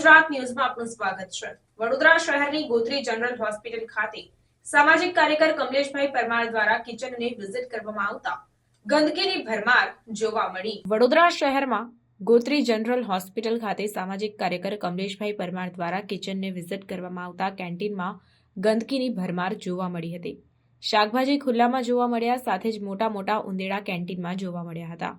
ગુજરાત ન્યૂઝમાં આપનું સ્વાગત છે. વડોદરા શહેરની ગોત્રી જનરલ હોસ્પિટલ ખાતે સામાજિક કાર્યકર કમલેશભાઈ પરમાર દ્વારા કિચનને વિઝિટ કરવામાં આવતા ગંદકીની ભરમાર જોવા મળી. વડોદરા શહેરમાં ગોત્રી જનરલ હોસ્પિટલ ખાતે સામાજિક કાર્યકર કમલેશભાઈ પરમાર દ્વારા કિચનને વિઝિટ કરવામાં આવતા કેન્ટીનમાં ગંદકીની ભરમાર જોવા મળી હતી. શાકભાજી ખુલ્લામાં જોવા મળ્યા, સાથે જ મોટા મોટા ઉંદેડા કેન્ટીનમાં જોવા મળ્યા હતા.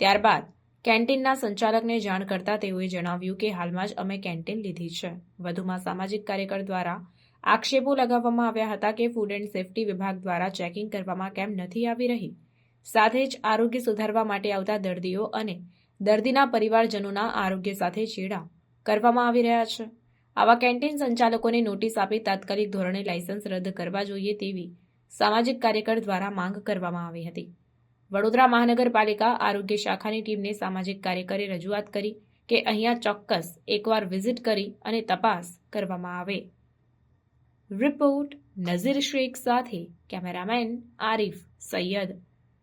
ત્યારબાદ કેન્ટીનના સંચાલકને જાણ કરતા તેઓએ જણાવ્યું કે હાલમાં જ અમે કેન્ટીન લીધી છે. વધુમાં સામાજિક કાર્યકર દ્વારા આક્ષેપો લગાવવામાં આવ્યા હતા કે ફૂડ એન્ડ સેફટી વિભાગ દ્વારા ચેકિંગ કરવામાં કેમ નથી આવી રહી. સાથે જ આરોગ્ય સુધારવા માટે આવતા દર્દીઓ અને દર્દીના પરિવારજનોના આરોગ્ય સાથે છેડા કરવામાં આવી રહ્યા છે. આવા કેન્ટીન સંચાલકોને નોટિસ આપી તાત્કાલિક ધોરણે લાયસન્સ રદ કરવા જોઈએ તેવી સામાજિક કાર્યકર દ્વારા માંગ કરવામાં આવી હતી. વડોદરા મહાનગરપાલિકા આરોગ્ય શાખાની ટીમને સામાજિક કાર્યકરે રજૂઆત કરી કે અહીંયા ચોક્કસ એકવાર વિઝિટ કરી અને તપાસ કરવામાં આવે. રિપોર્ટ નઝીર શેખ સાથે cameraman Arif Sayyed.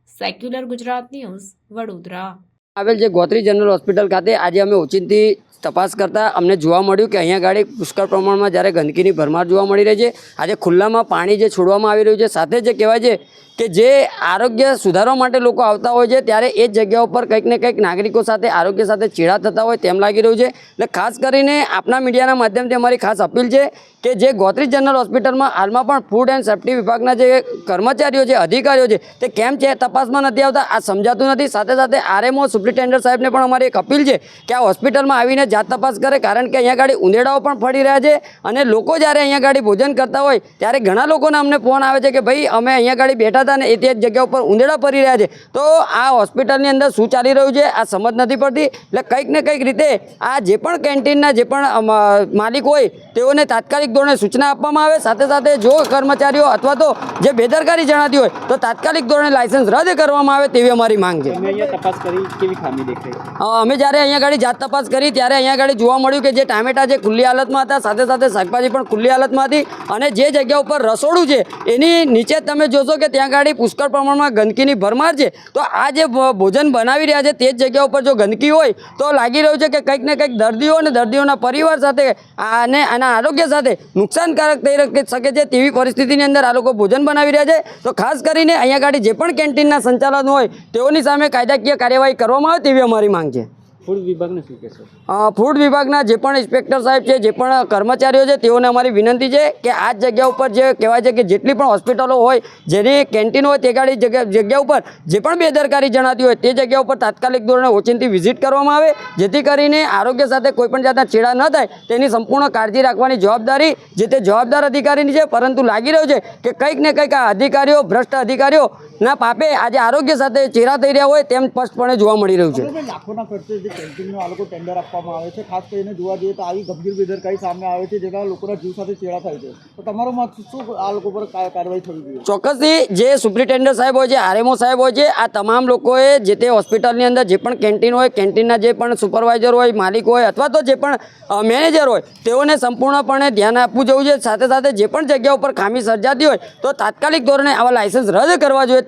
Secular Gujarat news, Vadodara. આવેલ જે ગોત્રી જનરલ હોસ્પિટલ ખાતે આજે અમે ઓચિંતી તપાસ કરતા અમને જોવા મળ્યું કે અહીંયા ગાડી પુષ્કળ પ્રમાણમાં જ્યારે ગંદકીની ભરમાર જોવા મળી રહી છે. આજે ખુલ્લામાં પાણી જે છોડવામાં આવી રહ્યું છે, સાથે જે કહેવાય છે કે જે આરોગ્ય સુધારવા માટે લોકો આવતા હોય છે, ત્યારે એ જ જગ્યા ઉપર કંઈક ને કંઈક નાગરિકો સાથે, આરોગ્ય સાથે ચેડા થતા હોય તેમ લાગી રહ્યું છે. એટલે ખાસ કરીને આપના મીડિયાના માધ્યમથી અમારી ખાસ અપીલ છે કે જે ગોત્રી જનરલ હોસ્પિટલમાં હાલમાં પણ ફૂડ એન્ડ સેફ્ટી વિભાગના જે કર્મચારીઓ છે, અધિકારીઓ છે, તે કેમ છે તપાસમાં નથી આવતા, આ સમજાતું નથી. સાથે સાથે આરએમઓ સુપ્રિન્ટેન્ડન્ટ સાહેબને પણ અમારી એક અપીલ છે કે આ હોસ્પિટલમાં આવીને જાત તપાસ કરે, કારણ કે અહીંયા ગાડી ઉંદેડાઓ પણ ફરી રહ્યા છે અને લોકો જ્યારે અહીંયા ગાડી ભોજન કરતા હોય, ત્યારે ઘણા લોકોને અમને ફોન આવે છે કે ભાઈ, અમે અહીંયા ગાડી બેઠા હતા ને એ તે જ જગ્યા ઉપર ઉંદેડા ફરી રહ્યા છે. તો આ હોસ્પિટલની અંદર શું ચાલી રહ્યું છે? આ સમજ નથી પડતી. એટલે કંઈક ને કંઈક રીતે આ જે પણ કેન્ટીનના જે પણ માલિક હોય તેઓને તાત્કાલિક ધોરણે સૂચના આપવામાં આવે. સાથે સાથે જો કર્મચારીઓ અથવા તો જે બેદરકારી જણાતી હોય તો તાત્કાલિક ધોરણે લાયસન્સ રદ કરવામાં આવે તેવી અમારી માંગ છે. અમે જ્યારે અહીંયા ગાડી જાત તપાસ કરી ત્યારે અહીંયા ગાડી જોવા મળ્યું કે જે ટામેટા જે ખુલ્લી હાલતમાં હતા સાથે સાથે શાકભાજી પણ ખુલ્લી હાલતમાં હતી અને જે જગ્યા ઉપર રસોડું છે એની નીચે તમે જોશો કે ત્યાં ગાડી પુષ્કળ પ્રમાણમાં ગંદકીની ભરમાર છે, તો આ જે ભોજન બનાવી રહ્યા છે તે જ જગ્યા ઉપર જો ગંદકી હોય, તો લાગી રહ્યું છે કે કંઈક ને કંઈક દર્દીઓ અને દર્દીઓના પરિવાર સાથે અને આના આરોગ્ય સાથે નુકસાનકારક થઈ શકે છે તેવી પરિસ્થિતિની અંદર આ લોકો ભોજન બનાવી રહ્યા છે. તો ખાસ કરીને અહીંયા ગાડી જે પણ કેન્ટીનના સંચાલન હોય, તેઓની સામે કાયદાકીય કાર્યવાહી કરવામાં આવે તેવી અમારી માંગ છે. ફૂડ વિભાગને જે પણ ઇન્સ્પેક્ટર સાહેબ છે, જે પણ કર્મચારીઓ છે, તેઓને અમારી વિનંતી છે કે આ જગ્યા ઉપર જે કહેવાય છે કે જેટલી પણ હોસ્પિટલો હોય, જેની કેન્ટીન હોય તે ગાડી જગ્યા ઉપર જે પણ બેદરકારી જણાતી હોય તે જગ્યા ઉપર તાત્કાલિક ધોરણે ઓચિંતી વિઝિટ કરવામાં આવે, જેથી કરીને આરોગ્ય સાથે કોઈ પણ જાતના છેડા ન થાય, તેની સંપૂર્ણ કાળજી રાખવાની જવાબદારી જે તે જવાબદાર અધિકારીની છે, પરંતુ લાગી રહ્યું છે કે કંઈક ને કંઈક આ અધિકારીઓ, ભ્રષ્ટ અધિકારીઓ ના પાપે આજે આરોગ્ય સાથે ચેરા થઈ રહ્યા હોય તેમ સ્પષ્ટપણે જોવા મળી રહ્યું છે. લાખોના ખર્ચે જે કેન્ટીનનો આ લોકો ટેન્ડર આપવામાં આવે છે. ખાસ કરીને જોવા જઈએ તો આવી ગંભીર બેદરકારી સામે આવે છે જેના લોકોના જીવ સાથે ચેડા થાય છે. તો તમારો મત શું આ લોકો પર કાર્યવાહી થવી જોઈએ? ચોક્કસથી જે સુપ્રિન્ટેન્ડન્ટ સાહેબ હોય છે આરએમઓ સાહેબ હોય છે આ તમામ લોકોએ જે તે હોસ્પિટલની અંદર જે પણ કેન્ટીન હોય કેન્ટીનના જે પણ સુપરવાઇઝર હોય માલિક હોય અથવા તો જે પણ મેનેજર હોય તેઓને સંપૂર્ણપણે ધ્યાન આપવું જોઈએ. છે સાથે સાથે જે પણ જગ્યા ઉપર ખામી સર્જાતી હોય તો તાત્કાલિક ધોરણે આવા લાયસન્સ રદ કરવા જોઈએ.